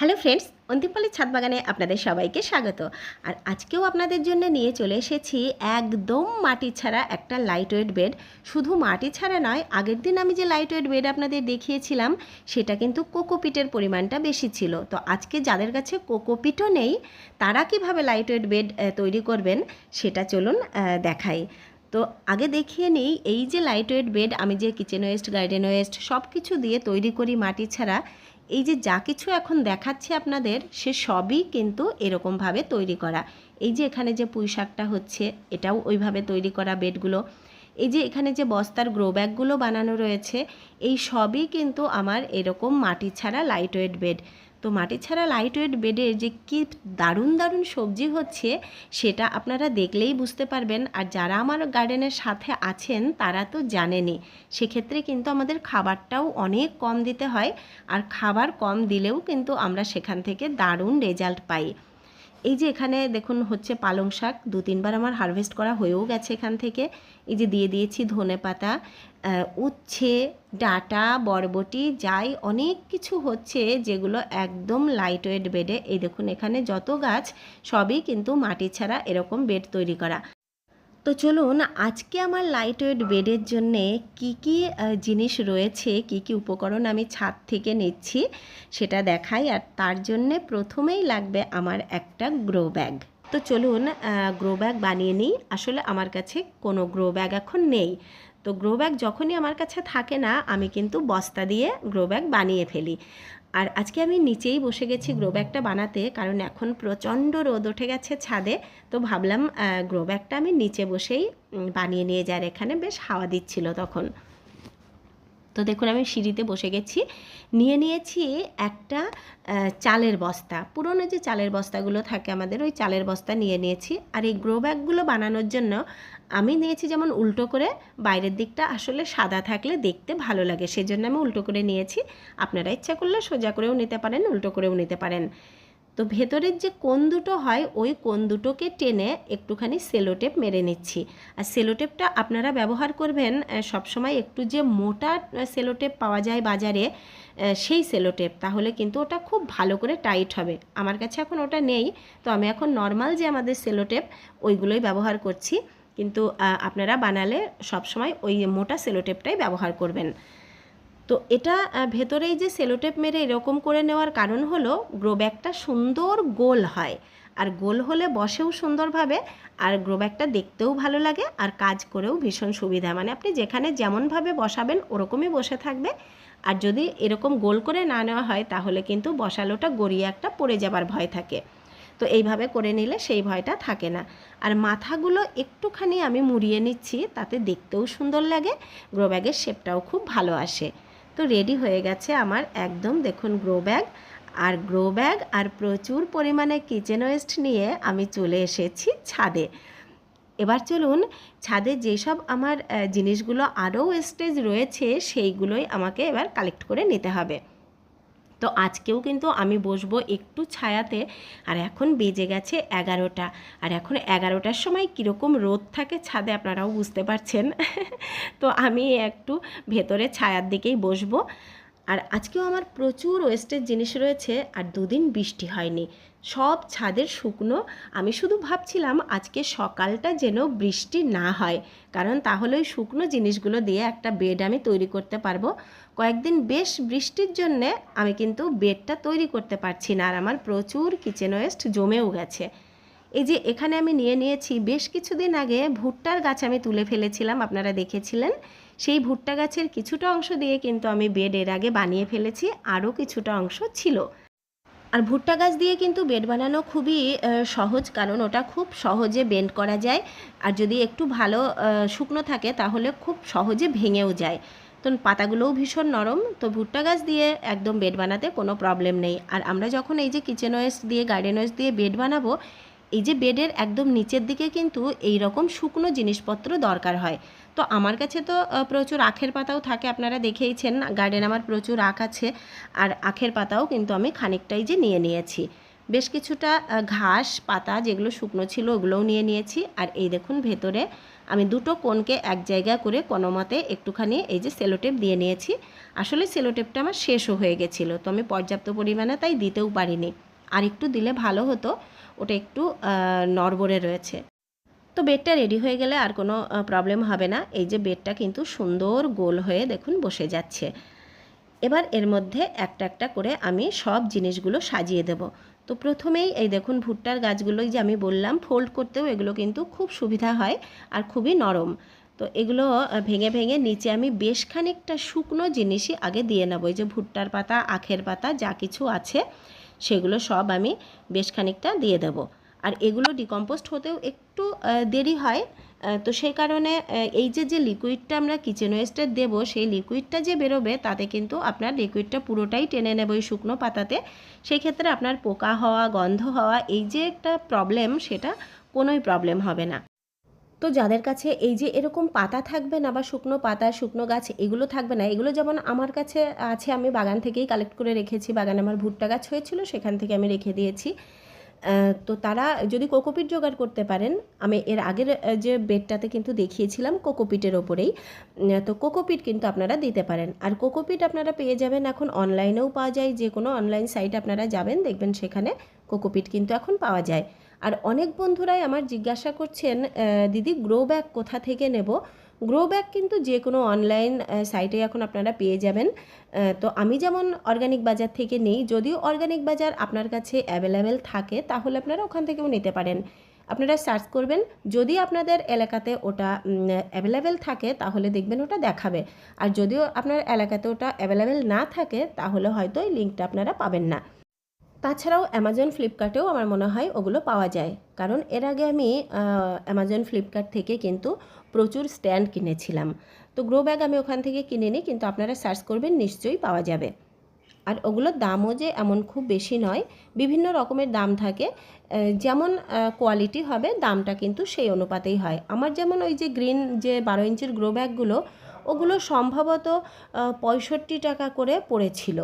Hello friends, অন্তিমপালি ছাদ বাগানে আপনাদের সবাইকে স্বাগত। আর আজকেও আপনাদের জন্য নিয়ে চলে এসেছি একদম মাটি ছাড়া একটা লাইট ওয়েট বেড শুধু মাটি ছাড়া নয়, আগের দিন আমি যে লাইট ওয়েট বেড আপনাদের দেখিয়েছিলাম, সেটা কিন্তু কোকোপিটের পরিমাণটা বেশি ছিল। তো আজকে যাদের কাছে কোকোপিটও নেই, তারা কীভাবে লাইট ওয়েট বেড তৈরি করবেন, সেটা চলুন দেখাই। তো আগে দেখিয়ে নিই, এই যে লাইট ওয়েট বেড আমি যে কিচেন ওয়েস্ট গার্ডেন ওয়েস্ট সব কিছু দিয়ে তৈরি করি মাটি ছাড়া এই যে যা কিছু এখন দেখাচ্ছি আপনাদের, সে সবই কিন্তু এরকমভাবে তৈরি করা। এই যে এখানে যে পুঁই শাকটা হচ্ছে, এটাও ওইভাবে তৈরি করা বেডগুলো। এই যে এখানে যে বস্তার গ্রো ব্যাগগুলো বানানো রয়েছে, এই সবই কিন্তু আমার এরকম মাটি ছাড়া লাইট ওয়েট বেড তো মাটি ছাড়া লাইটওয়েট বেডের যে কি দারুণ দারুণ সবজি হচ্ছে, সেটা আপনারা দেখলেই বুঝতে পারবেন। আর যারা আমার গার্ডেনের সাথে আছেন, তারা তো জানেনই। সেক্ষেত্রে কিন্তু আমাদের খাবারটাও অনেক কম দিতে হয়। আর খাবার কম দিলেও কিন্তু আমরা সেখান থেকে দারুণ রেজাল্ট পাই। এই যে এখানে দেখুন হচ্ছে পালং শাক, দু তিনবার আমার হারভেস্ট করা হয়েও গেছে এখান থেকে। এই যে দিয়ে দিয়েছি ধনে পাতা উচ্ছে, ডাটা, বরবটি, যাই, অনেক কিছু হচ্ছে যেগুলো একদম লাইট ওয়েট বেডে এই দেখুন এখানে যত গাছ সবই কিন্তু মাটি ছাড়া এরকম বেড তৈরি করা। তো চলুন আজকে আমার লাইট ওয়েট বেডের জন্যে কী কী জিনিস রয়েছে, কি কি উপকরণ আমি ছাদ থেকে নিচ্ছি সেটা দেখাই। আর তার জন্যে প্রথমেই লাগবে আমার একটা গ্রো ব্যাগ তো চলুন গ্রো ব্যাগ বানিয়ে নিই। আসলে আমার কাছে কোনো গ্রো ব্যাগ এখন নেই। তো গ্রো ব্যাগ যখনই আমার কাছে থাকে না, আমি কিন্তু বস্তা দিয়ে গ্রো ব্যাগ বানিয়ে ফেলি। আর আজকে আমি নিচেই বসে গেছি গ্রো ব্যাগটা বানাতে, কারণ এখন প্রচণ্ড রোদ উঠে গেছে ছাদে। তো ভাবলাম গ্রো ব্যাগটা আমি নিচে বসেই বানিয়ে নিয়ে যার এখানে বেশ হাওয়া দিচ্ছিল তখন। তো দেখুন, আমি সিঁড়িতে বসে গেছি। নিয়ে নিয়েছি একটা চালের বস্তা। পুরনো যে চালের বস্তাগুলো থাকে আমাদের, ওই চালের বস্তা নিয়ে নিয়েছি। আর এই গ্রো ব্যাগগুলো বানানোর জন্য আমি নিয়েছি যেমন উল্টো করে, বাইরের দিকটা আসলে সাদা থাকলে দেখতে ভালো লাগে। সেজন্য আমি উল্টো করে নিয়েছি। আপনারা ইচ্ছা করলে সোজা করেও নিতে পারেন, উল্টো করেও নিতে পারেন। তো ভেতরের যে কোন দুটো হয়, ওই কোন দুটোকে টেনে একটুখানি সেলোটেপ মেরে নিচ্ছি। আর সেলোটেপটা আপনারা ব্যবহার করবেন সবসময় একটু যে মোটা সেলোটেপ পাওয়া যায় বাজারে সেই সেলোটেপ, তাহলে কিন্তু ওটা খুব ভালো করে টাইট হবে। আমার কাছে এখন ওটা নেই, তো আমি এখন নর্মাল যে আমাদের সেলোটেপ, ওইগুলোই ব্যবহার করছি। কিন্তু আপনারা বানালে সবসময় ওই মোটা সেলোটেপটাই ব্যবহার করবেন। তো এটা ভেতরেই যে সেলোটেপ মেরে এরকম করে নেওয়ার কারণ হলো গ্রো ব্যাগটা সুন্দর গোল হয়। আর গোল হলে বসেও সুন্দরভাবে, আর গ্রো ব্যাগটা দেখতেও ভালো লাগে, আর কাজ করেও ভীষণ সুবিধা। মানে আপনি যেখানে যেমনভাবে বসাবেন, ওরকমই বসে থাকবে। আর যদি এরকম গোল করে না নেওয়া হয়, তাহলে কিন্তু বসালোটা গড়িয়ে একটা পড়ে যাবার ভয় থাকে। তো এইভাবে করে নিলে সেই ভয়টা থাকে না। আর মাথাগুলো একটুখানি আমি মুড়িয়ে নিচ্ছি, তাতে দেখতেও সুন্দর লাগে, গ্রো ব্যাগের শেপটাও খুব ভালো আসে। তো রেডি হয়ে গেছে আমার একদম দেখুন গ্রো ব্যাগ আর গ্রো ব্যাগ আর প্রচুর পরিমাণে কিচেন ওয়েস্ট নিয়ে আমি চলে এসেছি ছাদে। এবার চলুন ছাদে যেসব আমার জিনিসগুলো আরও ওয়েস্টেজ রয়েছে সেইগুলোই আমাকে এবার কালেক্ট করে নিতে হবে। তো আজকেও কিন্তু আমি বসবো একটু ছায়াতে। আর এখন বেজে গেছে এগারোটা। আর এখন এগারোটার সময় কীরকম রোদ থাকে ছাদে আপনারাও বুঝতে পারছেন। তো আমি একটু ভেতরে ছায়ার দিকেই বসবো। আর আজকেও আমার প্রচুর ওয়েস্টের জিনিস রয়েছে আর দুদিন বৃষ্টি হয়নি। সব ছাদের শুকনো। আমি শুধু ভাবছিলাম আজকে সকালটা যেন বৃষ্টি না হয়, কারণ তাহলে ওই শুকনো জিনিসগুলো দিয়ে একটা বেড আমি তৈরি করতে পারব। কয়েকদিন বেশ বৃষ্টির জন্যে আমি কিন্তু বেডটা তৈরি করতে পারছি না আর আমার প্রচুর কিচেন ওয়েস্ট জমেও গেছে। এই যে এখানে আমি নিয়ে নিয়েছি, বেশ কিছুদিন আগে ভুট্টার গাছ আমি তুলে ফেলেছিলাম, আপনারা দেখেছিলেন। সেই ভুট্টা গাছের কিছুটা অংশ দিয়ে কিন্তু আমি বেড এর আগে বানিয়ে ফেলেছি, আরও কিছুটা অংশ ছিল। আর ভুট্টা গাছ দিয়ে কিন্তু বেড বানানো খুবই সহজ, কারণ ওটা খুব সহজে বেন্ড করা যায়। আর যদি একটু ভালো শুকনো থাকে, তাহলে খুব সহজে ভেঙেও যায়। তো পাতাগুলোও ভীষণ নরম, তো ভুট্টা গাছ দিয়ে একদম বেড বানাতে কোনো প্রবলেম নেই। আর আমরা যখন এই যে কিচেন ওয়েস্ট দিয়ে গার্ডেন ওয়েস্ট দিয়ে বেড বানাবো এই যে বেডের একদম নিচের দিকে কিন্তু এই রকম শুকনো জিনিসপত্র দরকার হয়। তো আমার কাছে তো প্রচুর আখের পাতাও থাকে, আপনারা দেখেইছেন গার্ডেন আমার প্রচুর আখ আছে, আর আখের পাতাও কিন্তু আমি খানিকটাই যে নিয়ে নিয়েছি। বেশ কিছুটা ঘাস, পাতা যেগুলো শুকনো ছিল ওগুলোও নিয়ে নিয়েছি, আর এই দেখুন ভেতরে আমি দুটো কোণকে এক জায়গা করে কোনো মতে একটুখানি এই যে সেলোটেপ দিয়ে নিয়েছি। আসলে সেলোটেপটা আমার শেষও হয়ে গেছিল, তো আমি পর্যাপ্ত পরিমাণে তাই দিতেও পারিনি। আর একটু দিলে ভালো হতো ওটা একটু নড়বড়ে রয়েছে। তো বেডটা রেডি হয়ে গেলে আর কোনো প্রবলেম হবে না। এই যে বেডটা কিন্তু সুন্দর গোল হয়ে দেখুন বসে যাচ্ছে। এবার এর মধ্যে একটা একটা করে আমি সব জিনিসগুলো সাজিয়ে দেব। তো প্রথমেই এই দেখুন ভুট্টার গাছগুলোই যে আমি বললাম, ফোল্ড করতেও এগুলো কিন্তু খুব সুবিধা হয় আর খুবই নরম। তো এগুলো ভেঙে ভেঙে নিচে আমি বেশ খানিকটা শুকনো জিনিসই আগে দিয়ে নেব। এই যে ভুট্টার পাতা, আখের পাতা যা কিছু আছে সেগুলো সব আমি বেশ খানিকটা দিয়ে দেবো। আর এগুলো ডিকম্পোস্ট হতেও একটু দেরি হয় তো সেই কারণে এই যে যে লিকুইডটা আমরা কিচেন ওয়েস্টের দেবো, সেই লিকুইডটা যে বেরোবে, তাতে কিন্তু আপনার লিকুইডটা পুরোটাই টেনে নেবে ওই শুকনো পাতাতে। সেই ক্ষেত্রে আপনার পোকা হওয়া, গন্ধ হওয়া, এই যে একটা প্রবলেম সেটা কোনোই প্রবলেম হবে না। তো যাদের কাছে এই যে এরকম পাতা থাকবে না বা শুকনো পাতা, শুকনো গাছ এগুলো থাকবে না, এগুলো যেমন আমার কাছে আছে, আমি বাগান থেকেই কালেক্ট করে রেখেছি। বাগানে আমার ভুট্টা গাছ হয়েছিল, সেখান থেকে আমি রেখে দিয়েছি। তো তারা যদি কোকোপিট জোগাড় করতে পারেন, আমি এর আগের যে বেডটাতে কিন্তু দেখিয়েছিলাম কোকোপিটের ওপরেই তো কোকোপিট কিন্তু আপনারা দিতে পারেন। আর কোকোপিট আপনারা পেয়ে যাবেন এখন অনলাইনেও পাওয়া যায় যে কোনো অনলাইন সাইট আপনারা যাবেন, দেখবেন সেখানে কোকোপিট কিন্তু এখন পাওয়া যায়। আর অনেক বন্ধুরাই আমার জিজ্ঞাসা করছেন দিদি গ্রো ব্যাগ কোথা থেকে নেব? গ্রো ব্যাগ কিন্তু যে কোনো অনলাইন সাইটে এখন আপনারা পেয়ে যাবেন। তো আমি যেমন অর্গানিক বাজার থেকে নিই, যদিও অর্গানিক বাজার আপনার কাছে অ্যাভেলেবেল থাকে, তাহলে আপনারা ওখান থেকেও নিতে পারেন। আপনারা সার্চ করবেন, যদি আপনাদের এলাকাতে ওটা অ্যাভেলেবেল থাকে, তাহলে দেখবেন ওটা দেখাবে। আর যদিও আপনার এলাকাতে ওটা অ্যাভেলেবেল না থাকে, তাহলে হয়তো এই লিঙ্কটা আপনারা পাবেন না। তাছাড়াও অ্যামাজন ফ্লিপকার্টেও আমার মনে হয় ওগুলো পাওয়া যায়। কারণ এর আগে আমি অ্যামাজন ফ্লিপকার্ট থেকে কিন্তু প্রচুর স্ট্যান্ড কিনেছিলাম। তো গ্রো ব্যাগ আমি ওখান থেকে কিনে নিই কিন্তু আপনারা সার্চ করবেন, নিশ্চয়ই পাওয়া যাবে। আর ওগুলোর দামও যে এমন খুব বেশি নয়, বিভিন্ন রকমের দাম থাকে। যেমন কোয়ালিটি হবে, দামটা কিন্তু সেই অনুপাতেই হয়। আমার যেমন ওই যে গ্রিন যে বারো ইঞ্চির গ্রো ব্যাগগুলো ওগুলো সম্ভবত পঁয়ষট্টি টাকা করে পড়েছিল।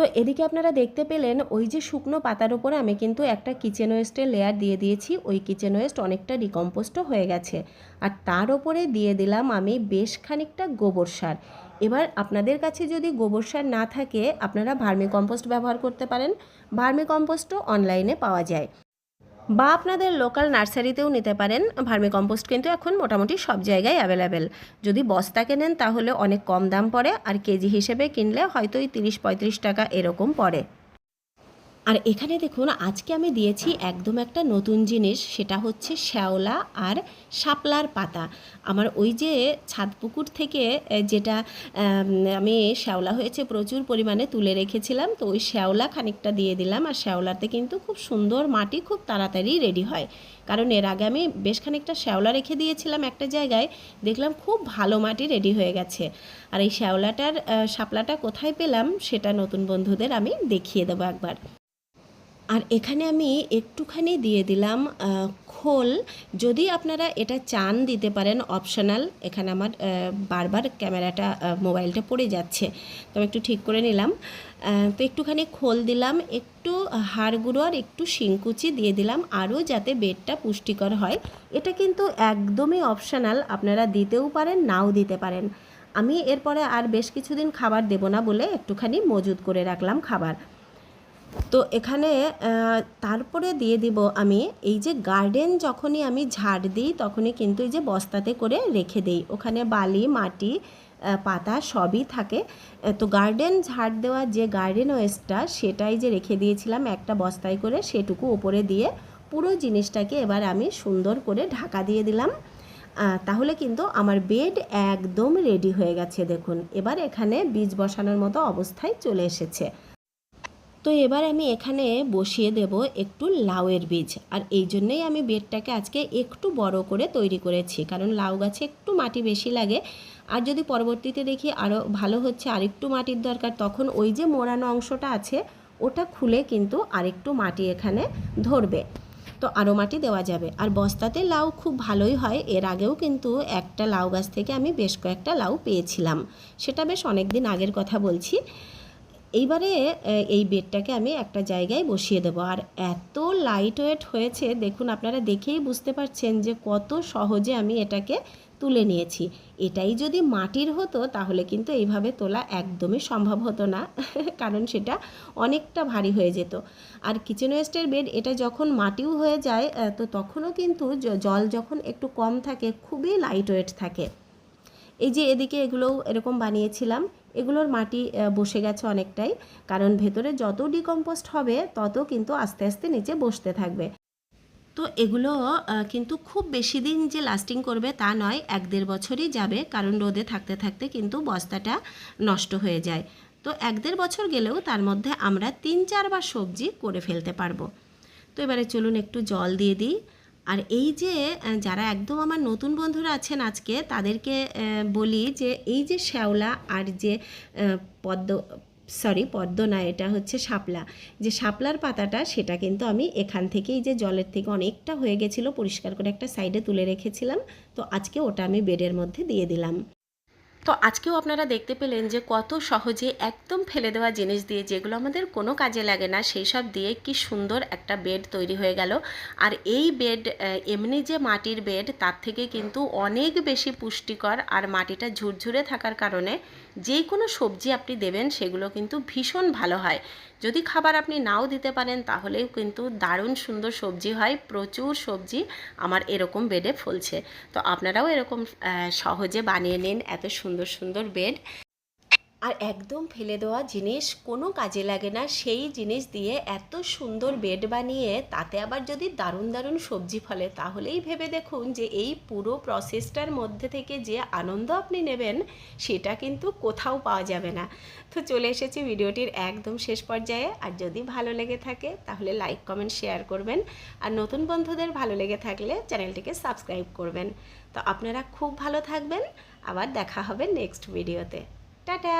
তো এদিকে আপনারা দেখতে পেলেন, ওই যে শুকনো পাতার উপরে আমি কিন্তু একটা কিচেন ওয়েস্টের লেয়ার দিয়ে দিয়েছি। ওই কিচেন ওয়েস্ট অনেকটা ডিকম্পোস্টও হয়ে গেছে। আর তার ওপরে দিয়ে দিলাম আমি বেশ খানিকটা গোবর সার। এবার আপনাদের কাছে যদি গোবর সার না থাকে, আপনারা ভার্মি কম্পোস্ট ব্যবহার করতে পারেন। ভার্মি কম্পোস্টও অনলাইনে পাওয়া যায়। বা আপনাদের লোকাল নার্সারিতেও নিতে পারেন। ভার্মি কম্পোস্ট কিন্তু এখন মোটামুটি সব জায়গায় অ্যাভেলেবেল যদি বস্তা কেনেন তাহলে অনেক কম দাম পড়ে, আর কেজি হিসেবে কিনলে হয়তো তিরিশ পঁয়ত্রিশ টাকা এরকম পড়ে। আর এখানে দেখুন, আজকে আমি দিয়েছি একদম একটা নতুন জিনিস, সেটা হচ্ছে শ্যাওলা আর শাপলার পাতা। আমার ওই যে ছাদ পুকুর থেকে যেটা আমি শ্যাওলা হয়েছে প্রচুর পরিমাণে তুলে রেখেছিলাম, তো ওই শ্যাওলা খানিকটা দিয়ে দিলাম। আর শ্যাওলাতে কিন্তু খুব সুন্দর মাটি খুব তাড়াতাড়ি রেডি হয়। কারণ এর আগে আমি বেশ খানিকটা শ্যাওলা রেখে দিয়েছিলাম একটা জায়গায়, দেখলাম খুব ভালো মাটি রেডি হয়ে গেছে। আর এই শ্যাওলাটার শাপলাটা কোথায় পেলাম, সেটা নতুন বন্ধুদের আমি দেখিয়ে দেবো একবার। আর এখানে আমি একটুখানি দিয়ে দিলাম খোল। যদি আপনারা এটা চান দিতে পারেন, অপশনাল। এখানে আমার বারবার ক্যামেরাটা মোবাইলটা পড়ে যাচ্ছে। তো আমি একটু ঠিক করে নিলাম। তো একটুখানি খোল দিলাম, একটু হাড় গুঁড়ো আর একটু শিংকুচি দিয়ে দিলাম, আরও যাতে বেডটা পুষ্টিকর হয়। এটা কিন্তু একদমই অপশনাল, আপনারা দিতেও পারেন, নাও দিতে পারেন। আমি এরপরে আর বেশ কিছুদিন খাবার দেবো না বলে একটুখানি মজুদ করে রাখলাম খাবার। তো এখানে তারপরে দিয়ে দিব আমি এই যে গার্ডেন যখনই আমি ঝাড় দিই, তখনই কিন্তু এই যে বস্তাতে করে রেখে দেই। ওখানে বালি, মাটি পাতা সবই থাকে। তো গার্ডেন ঝাড় দেওয়া যে গার্ডেন ওয়েস্টটা সেটাই যে রেখে দিয়েছিলাম একটা বস্তায় করে, সেটুকু ওপরে দিয়ে পুরো জিনিসটাকে এবার আমি সুন্দর করে ঢাকা দিয়ে দিলাম। তাহলে কিন্তু আমার বেড একদম রেডি হয়ে গেছে, দেখুন। এবার এখানে বীজ বসানোর মতো অবস্থায় চলে এসেছে। তো এবার আমি এখানে বসিয়ে দেব একটু লাউয়ের বীজ। আর এই জন্যই আমি বেডটাকে আজকে একটু বড় করে তৈরি করেছি, কারণ লাউ গাছে একটু মাটি বেশি লাগে। আর যদি পরবর্তীতে দেখি আরও ভালো হচ্ছে আরেকটু মাটির দরকার, তখন ওই যে মোড়ানো অংশটা আছে, ওটা খুলে কিন্তু আরেকটু মাটি এখানে ধরবে। তো আরও মাটি দেওয়া যাবে। আর বস্তাতে লাউ খুব ভালোই হয়, এর আগেও কিন্তু একটা লাউ গাছ থেকে আমি বেশ কয়েকটা লাউ পেয়েছিলাম। সেটা বেশ অনেক দিন আগের কথা বলছি। এইবারে এই বেডটাকে আমি একটা জায়গায় বসিয়ে দেবো। আর এত লাইট ওয়েট হয়েছে, দেখুন আপনারা দেখেই বুঝতে পারছেন যে কত সহজে আমি এটাকে তুলে নিয়েছি। এটাই যদি মাটির হতো, তাহলে কিন্তু এইভাবে তোলা একদমই সম্ভব হতো না, কারণ সেটা অনেকটা ভারী হয়ে যেত। আর কিচেন ওয়েস্টের বেড এটা যখন মাটিও হয়ে যায় তো তখনও কিন্তু জল যখন একটু কম থাকে, খুবই লাইট ওয়েট থাকে। এই যে এদিকে এগুলোও এরকম বানিয়েছিলাম। এগুলোর মাটি বসে গেছে অনেকটাই। কারণ ভেতরে যত ডিকম্পোস্ট হবে, তত কিন্তু আস্তে আস্তে নিচে বসতে থাকবে। তো এগুলো কিন্তু খুব বেশি দিন যে লাস্টিং করবে তা নয়, এক দেড় বছরই যাবে। কারণ রোদে থাকতে থাকতে কিন্তু বস্তাটা নষ্ট হয়ে যায়। তো এক দেড় বছর গেলেও তার মধ্যে আমরা তিন চারবার সবজি করে ফেলতে পারব। তো এবারে চলুন একটু জল দিয়ে দিই। আর এই যে যারা একদম আমার নতুন বন্ধুরা আছেন আজকে, তাদেরকে বলি যে, এই যে শ্যাওলা আর যে পদ্ম সরি পদ্ম না, এটা হচ্ছে শাপলা। যে শাপলার পাতাটা, সেটা কিন্তু আমি এখান থেকেই যে জলের থেকে অনেকটা হয়ে গেছিল, পরিষ্কার করে একটা সাইডে তুলে রেখেছিলাম। তো আজকে ওটা আমি বেডের মধ্যে দিয়ে দিলাম। তো আজকেও আপনারা দেখতে পেলেন যে কত সহজে একদম ফেলে দেওয়া জিনিস দিয়ে যেগুলো আমাদের কোনো কাজে লাগে না, সেই সব দিয়ে কি সুন্দর একটা বেড তৈরি হয়ে গেল। আর এই বেড এমনি যে মাটির বেড তার থেকে কিন্তু অনেক বেশি পুষ্টিকর আর মাটিটা ঝুরঝুরে থাকার কারণে যেই কোনো সবজি আপনি দেবেন, সেগুলো কিন্তু ভীষণ ভালো হয়। যদি খাবার আপনি নাও দিতে পারেন, তাহলেও কিন্তু দারুণ সুন্দর সবজি হয়, প্রচুর সবজি আমার এরকম বেডে ফলছে। তো আপনারাও এরকম সহজে বানিয়ে নিন, এত সুন্দর সুন্দর বেড আর একদম ফেলে দেওয়া জিনিস কোনো কাজে লাগে না। সেই জিনিস দিয়ে এত সুন্দর বেড বানিয়ে তাতে আবার যদি দারুণ দারুণ সবজি ফলে, তাহলেই ভেবে দেখুন যে এই পুরো প্রসেসটার মধ্যে থেকে যে আনন্দ আপনি নেবেন, সেটা কিন্তু কোথাও পাওয়া যাবে না। তো চলে এসেছি ভিডিওটির একদম শেষ পর্যায়ে। আর যদি ভালো লেগে থাকে, তাহলে লাইক কমেন্ট শেয়ার করবেন। আর নতুন বন্ধুদের ভালো লেগে থাকলে চ্যানেলটিকে সাবস্ক্রাইব করবেন। তো আপনারা খুব ভালো থাকবেন। আবার দেখা হবে নেক্সট ভিডিওতে টাটা!